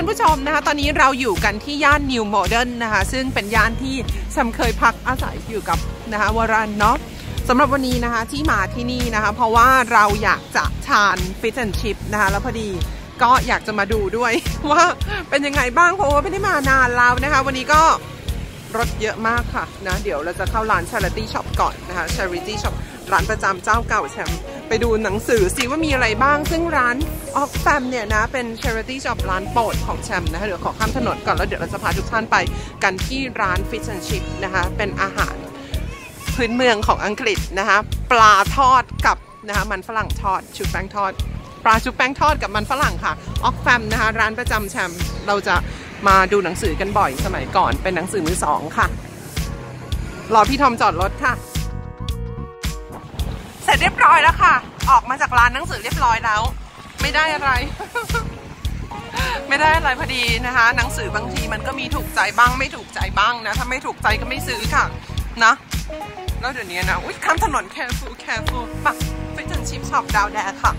ค่ะท่านผู้ชมนะคะ ตอนนี้เราอยู่กันที่ย่านนิวโมเดิร์นนะคะ ซึ่งเป็นย่านที่ฉันเคยพักอาศัยอยู่กับนะคะวรันเนาะสำหรับวันนี้นะคะที่มาที่นี่นะคะ เพราะว่าเราอยากจะทานฟิชแอนชิพนะคะ แล้วพอดีก็อยากจะมาดูด้วย ว่าเป็นยังไงบ้างเพราะว่าไม่ได้มานานแล้วนะคะ วันนี้ก็รถเยอะมากค่ะนะ เดี๋ยวเราจะเข้าร้าน Charity Shop ก่อนนะคะ Charity Shop ร้านประจำเจ้าเก่าแชมป์ไปดูหนังสือซิว่ามีอะไรบ้าง ซึ่งร้านออกแฟมเนี่ยนะเป็น Charity Shop ร้านโปรดของแชมป์นะคะเดี๋ยวขอข้ามถนนก่อนแล้วเดี๋ยวเราจะพาทุกท่านไปกันที่ร้าน Fish and Chip นะคะเป็นอาหารพื้นเมืองของอังกฤษนะคะปลาทอดกับนะคะมันฝรั่งทอดชุบแป้งทอด ปลาชุบแป้งทอดกับมันฝรั่งค่ะออกแฟมนะคะร้านประจำแชมป์เราจะมาดูหนังสือกันบ่อยสมัยก่อนเป็นหนังสือมือสองค่ะรอพี่ทอมจอดรถค่ะ ร็จเรียบร้อยแล้วค่ะ ออกมาจากร้านหนังสือเรียบร้อยแล้ว ไม่ได้อะไร ไม่ได้อะไรพอดีนะคะ หนังสือบางทีมันก็มีถูกใจบ้างไม่ถูกใจบ้างนะ ถ้าไม่ถูกใจก็ไม่ซื้อค่ะ นะแล้วเดี๋ยวนี้นะ อุ้ยข้ามถนน careful careful ปะไปถึงชิปช็อปดาวแดงค่ะ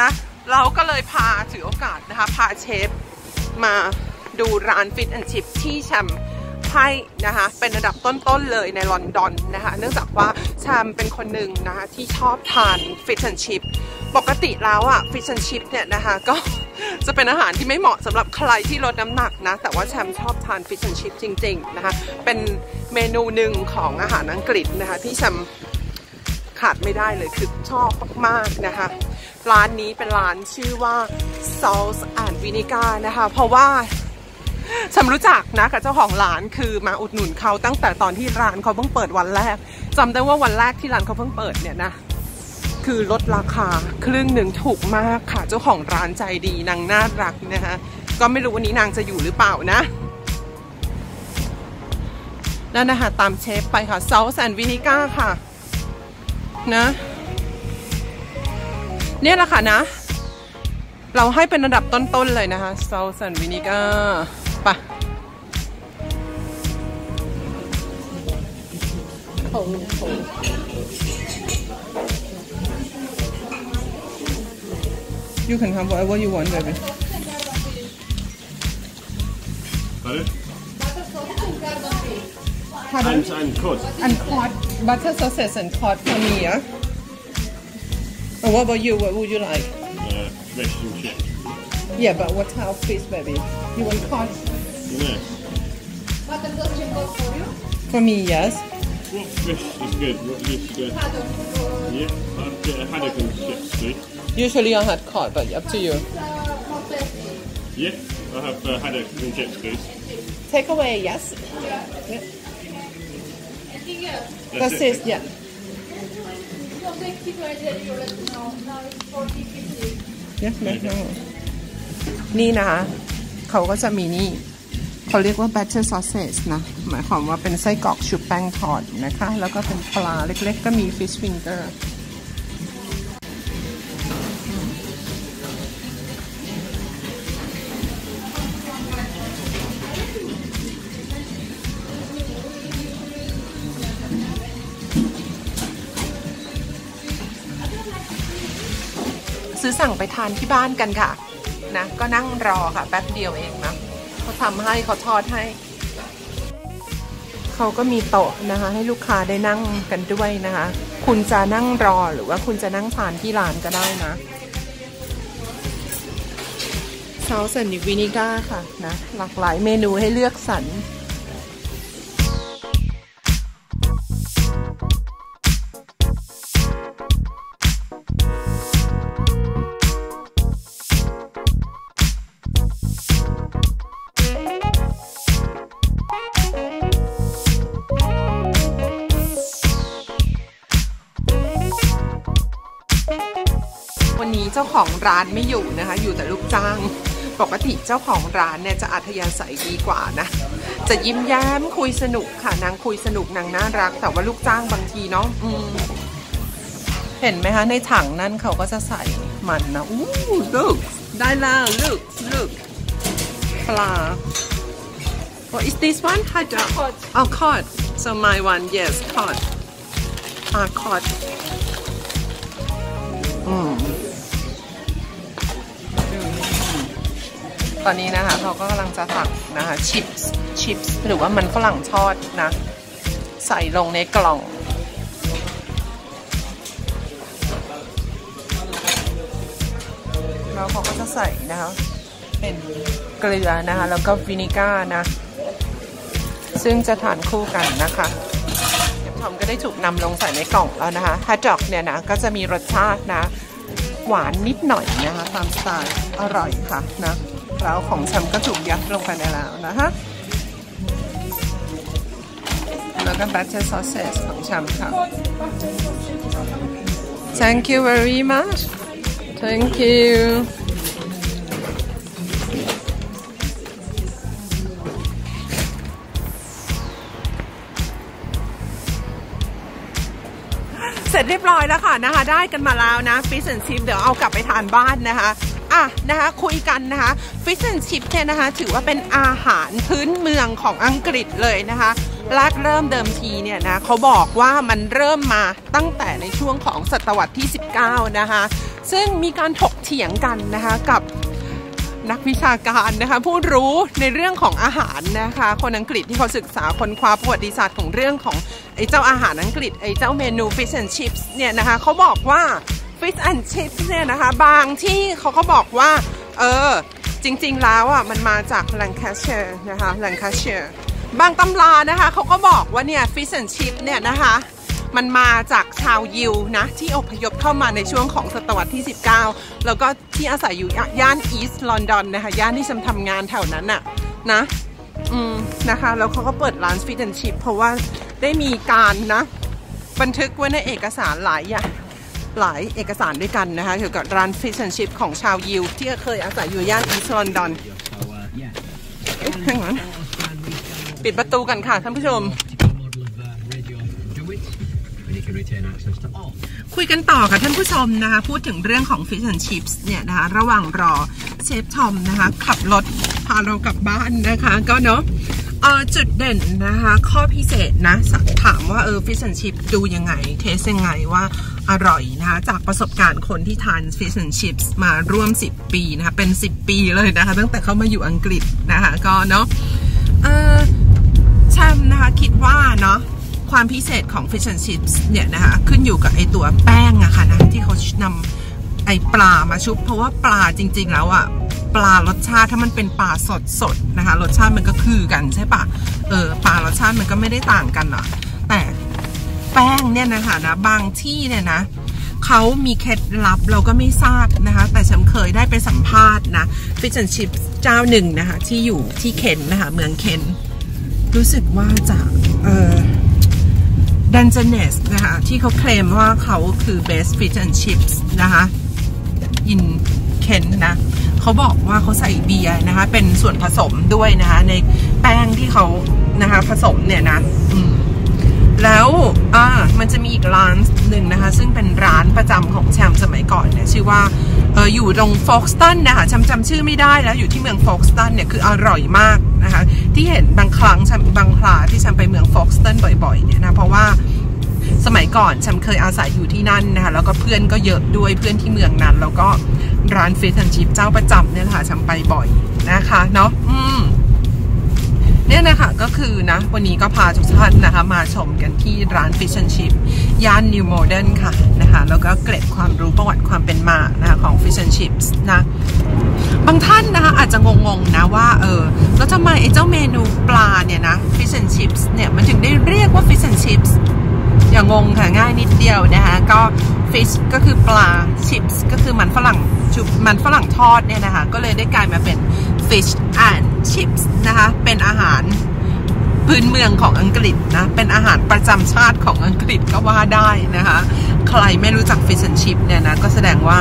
นะ เราก็เลยพาถือโอกาสนะคะ พาเชฟมาดูร้านฟิตแอนชิพที่แชมป์ ให้นะคะเป็นระดับต้นๆเลยในลอนดอนนะคะเนื่องจากว่าแชมป์เป็นคนหนึ่งนะคะที่ชอบทานฟิตแอนชิพปกติแล้วอะฟิชแอนชิพเนี่ยนะคะก็จะเป็นอาหารที่ไม่เหมาะสำหรับใครที่ลดน้ำหนักนะ แต่ว่าแชมป์ชอบทานฟิชแอนชิพจริงๆนะคะเป็นเมนูหนึ่งของอาหารอังกฤษนะคะที่แชมป์ขาดไม่ได้เลยคือชอบมากๆนะคะร้านนี้เป็นร้านชื่อว่า Salt and Vinegar นะคะเพราะว่า ฉันรู้จักนะกับเจ้าของร้านคือมาอุดหนุนเขาตั้งแต่ตอนที่ร้านเขาเพิ่งเปิดวันแรกจำได้ว่าวันแรกที่ร้านเขาเพิ่งเปิดเนี่ยนะคือลดราคาครึ่งหนึ่งถูกมากค่ะ เจ้าของร้านใจดีนางน่ารักนะคะก็ไม่รู้วันนี้นางจะอยู่หรือเปล่านะนั่นนะคะตามเชฟไปค่ะซอสแอนวินิก้าค่ะ นะเนี่ยแหละค่ะนะ เราให้เป็นระดับต้นๆเลยนะคะซอสแอนวินิก้า You can have whatever you want, baby. Pardon? Pardon? And, and cod. And cod, butter sausage and cod for me, yeah? And what about you? What would you like? Uh, fish and chips. Yeah, but what type of fish, baby? You want cod? Yeah. For you? For me, yes. What fish is good? What is good? Yeah, I'd get a haddock and chips, please. Usually I had cod, but up to you. Yeah, I'll have uh, haddock and chips, please. Take away, yes. That's That's it. it, yeah. Yeah, no, no. นี่นะคะเขาก็จะมีนี่เขาเรียกว่า batter sausage นะ หมายความว่าเป็นไส้กรอกชุบแป้งทอดนะคะ แล้วก็เป็นปลาเล็กๆ ก็มี fish finger ซื้อสั่งไปทานที่บ้านกันค่ะ นะ ก็นั่งรอค่ะแป๊บเดียวเองนะเขาทำให้เขาทอดให้ เขาก็มีโต๊ะนะคะ ให้ลูกค้าได้นั่งกันด้วยนะคะ คุณจะนั่งรอหรือว่าคุณจะนั่งทานที่ร้านก็ได้นะซอสนิวินิก้าค่ะนะหลากหลายเมนูให้เลือกสรร เจ้าของร้านไม่อยู่นะคะ อยู่แต่ลูกจ้าง ปกติเจ้าของร้านเนี่ยจะอัธยาศัยดีกว่านะ จะยิ้มแย้มคุยสนุกค่ะนางคุยสนุกนางน่ารัก แต่ว่าลูกจ้างบางทีเนาะอืมเห็นไหมคะในถังนั่นเขาก็จะใส่มันนะอู้ look ได้แล้ว look look ปลา What is this one? Hot dog. Cod. Oh, cod. So my one, yes, cod. Ah, cod. ตอนนี้นะคะเขาก็กำลังจะตักนะคะชิปส์ชิปส์หรือว่ามันฝรั่งทอดนะ ใส่ลงในกล่อง แล้วเขาก็จะใส่นะคะเป็นเกลือนะคะ แล้วก็วินิก้านะ ซึ่งจะทานคู่กันนะคะเดี๋ยวทอมก็ได้ถูกนำลงใส่ในกล่องแล้วนะคะฮัทดอกเนี่ยนะก็จะมีรสชาตินะ หวานนิดหน่อยนะคะตามสไตล์อร่อยค่ะนะ แล้วของแชมก็ถูกยัดลงไปในแล้วนะฮะแล้วก็บัตเตอร์ซอสเซสของแชมค่ะ Thank you very much Thank you เสร็จเรียบร้อยแล้วค่ะนะคะ ได้กันมาแล้วนะฟิชแอนชิพเดี๋ยวเอากลับไปทานบ้านนะคะ อะนะคะคุยกันนะคะฟิชแอนชิพเนี่ยนะคะถือว่าเป็นอาหารพื้นเมืองของอังกฤษเลยนะคะแรกเริ่มเดิมทีเนี่ยนะเขาบอกว่ามันเริ่มมาตั้งแต่ในช่วงของศตวรรษที่ 19 นะคะซึ่งมีการถกเถียงกันนะคะกับนักวิชาการนะคะผู้รู้ในเรื่องของอาหารนะคะคนอังกฤษที่เขาศึกษาคนคว้าประวัติศาสตร์ของเรื่องของไอ้เจ้าอาหารอังกฤษไอ้เจ้าเมนู fish and chips เนี่ยนะคะเขาบอกว่า fish and chips เนี่ยนะคะ บางที่เขาก็บอกว่า เออ จริง ๆ แล้วอะมันมาจาก Lancashire นะคะ Lancashire บางตำรานะคะเขาก็บอกว่าเนี่ย fish and chips เนี่ยนะคะ มันมาจากชาวยิวนะ ที่อพยพเข้ามาในช่วงของศตวรรษที่ 19 แล้วก็ที่อาศัยอยู่ย่านอีสต์ลอนดอนนะคะ ย่านที่ฉันทำงานแถวนั้นน่ะนะอืมนะคะ แล้วเขาก็เปิดร้านฟิตแอนชิพเพราะว่าได้มีการนะ บันทึกไว้ในเอกสารหลายอย่าง หลายเอกสารด้วยกันนะคะเกี่ยวกับร้านฟิชแอนชิพของชาวยิว ที่เคยอาศัยอยู่ย่านอีสต์ลอนดอน So, uh, yeah. เอ๊ะให้งั้นปิดประตูกันค่ะท่านผู้ชม คุยกันต่อค่ะท่านผู้ชมนะคะ พูดถึงเรื่องของ Fish and Chips เนี่ยนะคะ ระหว่างรอเชฟทอมนะคะ ขับรถพาเรากลับบ้านนะคะ ก็เนาะ เออจุดเด่นนะคะ ข้อพิเศษนะถามว่าเออ Fish and Chips ดูยังไง เทสยังไงว่าอร่อยนะคะ จากประสบการณ์คนที่ทาน Fish and Chips มาร่วม 10 ปีนะคะ เป็น 10 ปีเลยนะคะ ตั้งแต่เขามาอยู่อังกฤษนะคะ ก็เนาะเออแชมนะคะ คิดว่าเนาะความพิเศษของ Fish and Chips เนี่ยนะคะ ขึ้นอยู่กับไอตัวแป้งอะค่ะนะที่เขานำไอปลามาชุบ เพราะว่าปลาจริง ๆ แล้วอะ ปลารสชาติถ้ามันเป็นปลาสดสดๆนะคะรสชาติมันก็คือกันใช่ปะเออปลารสชาติมันก็ไม่ได้ต่างกันหรอกแต่แป้งเนี่ยนะคะนะบางที่เนี่ยนะเขามีเคล็ดลับเราก็ไม่ทราบนะคะ แต่ฉันเคยได้ไปสัมภาษณ์นะ Fish and Chips เจ้าหนึ่งนะคะที่อยู่ที่เคนนะคะเมืองเคนรู้สึกว่าจากเออดันเจเนสนะคะที่เขาเคลมว่าเขาคือ best fish and chips นะคะ in เคนนะเขาบอกว่าเขาใส่เบียร์นะคะ เป็นส่วนผสมด้วยนะคะ ในแป้งที่เขานะคะ ผสมเนี่ยนะแล้วอ่ามันจะมีอีกร้านหนึ่งนะคะ ซึ่งเป็นร้านประจำของแชมป์สมัยก่อนเนี่ยชื่อว่าเอออยู่ตรงโฟกสตันนะคะแชมจำชื่อไม่ได้แล้วอยู่ที่เมืองโฟกสตันเนี่ยคืออร่อยมากนะคะ ที่เห็นบางครั้งชบางคราที่แชมปไปเมืองโฟกสตันบ่อยๆเนี่ยนะเพราะว่าสมัยก่อนแชมปเคยอาศัยอยู่ที่นั่นนะคะแล้วก็เพื่อนก็เยอะด้วยเพื่อนที่เมืองนั้น แล้วก็ ร้านฟิชแอนชิพเจ้าประจำเนี่ยค่ะแชมไปบ่อยนะคะเนาะอืมเนี่ยนะคะก็คือนะ วันนี้ก็พาทุกท่านนะคะ มาชมกันที่ร้าน Fish and Chip ย่าน New Modern ค่ะนะคะ แล้วก็เกร็ดความรู้ประวัติความเป็นมานะคะของ Fish and Chips นะ บางท่านนะคะอาจจะงงๆนะว่า เออ แล้วทำไมไอ้เจ้าเมนูปลาเนี่ยนะ Fish and Chips เนี่ย มันถึงได้เรียกว่า Fish and Chips อย่างงงค่ะง่ายนิดเดียวนะคะก็ fish ก็คือปลา chips ก็คือมันฝรั่งชุบมันฝรั่งทอดเนี่ยนะคะ ก็เลยได้กลายมาเป็น fish and chips นะคะ เป็นอาหารพื้นเมืองของอังกฤษนะ เป็นอาหารประจำชาติของอังกฤษก็ว่าได้นะคะ ใครไม่รู้จัก fish and chip เนี่ยนะ ก็แสดงว่า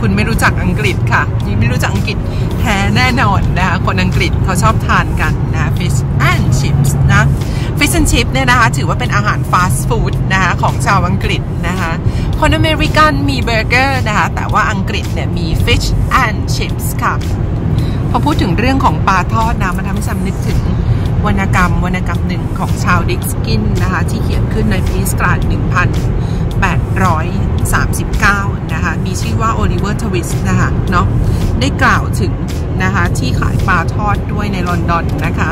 คุณไม่รู้จักอังกฤษค่ะยิ่งไม่รู้จักอังกฤษแท้แน่นอนนะคะคนอังกฤษเขาชอบทานกันนะ fish and chips นะ fish and chips เนี่ยนะคะ ถือว่าเป็นอาหารฟาสต์ฟู้ดนะคะของชาวอังกฤษนะคะคนอเมริกันมีเบอร์เกอร์นะคะ แต่ว่าอังกฤษเนี่ยมี fish and chips ค่ะ พอพูดถึงเรื่องของปลาทอดนะมันทำให้ฉันนึกถึงวรรณกรรมวรรณกรรมหนึ่งของชาวดิกสกินนะคะ ที่เขียนขึ้นในปีสกราด1839 นะคะ มีชื่อว่าโอลิเวอร์ทวิสนะคะเนาะได้กล่าวถึงนะคะ ที่ขายปลาทอดด้วยในลอนดอนนะคะ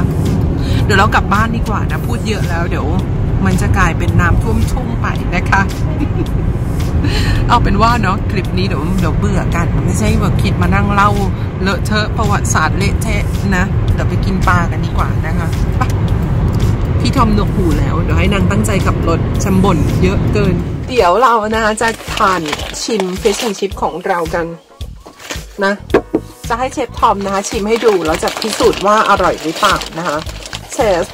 เดี๋ยวเรากลับบ้านดีกว่านะ พูดเยอะแล้วเดี๋ยว มันจะกลายเป็นน้ำท่วมชุ่มไปนะคะ เอาเป็นว่าเนาะคลิปนี้เดี๋ยวเดี๋ยวเบื่อกัน ไม่ใช่ว่าคิดมานั่งเล่าเลอะเทอะประวัติศาสตร์เละเทะนะเดี๋ยวไปกินปลากันดีกว่านะคะไปพี่ทอมหนวกหูแล้ว เดี๋ยวให้นางตั้งใจขับรถชำบ่นเยอะเกิน เดี๋ยวเรานะคะจะทานชิมฟิชแอนชิพของเรากันนะ จะให้เชฟทอมนะคะชิมให้ดูแล้วจะพิสูจน์ว่าอร่อยหรือเปล่านะคะ เชฟ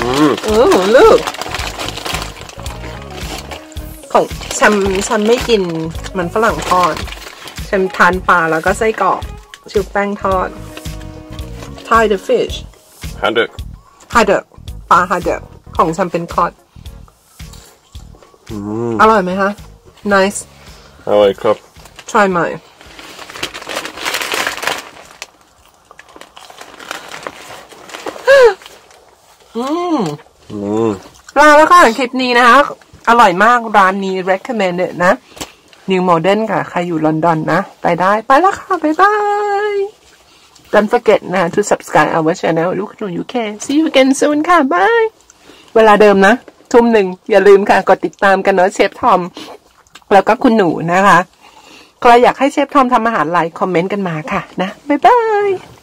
อืมเออลูกของฉันฉันไม่กินมันฝรั่งทอดฉันทานปลาแล้วก็ไส้กรอกชุบแป้งทอด Thai the fish Haddock. ฮาเดอร์ปลาฮาเดอร์ของฉันเป็นคอดอืมอร่อยไหมคะ nice I like up. try mine อืม อืม ลาแล้วค่ะคลิปนี้นะคะ อร่อยมากร้านนี้ recommended นะ New Modern ค่ะ ใครอยู่ลอนดอนนะ ไปได้ ไปแล้วค่ะ บ๊ายบาย Don't forget นะ to subscribe our channel ลูกขนุน UK see you again soon ค่ะ บาย เวลาเดิมนะ ทุ่มหนึ่ง อย่าลืมค่ะ กดติดตามกันเนาะเชฟทอม แล้วก็คุณหนูนะคะ ใครอยากให้เชฟทอมทำอาหารอะไรคอมเมนต์กันมาค่ะนะ บ๊ายบาย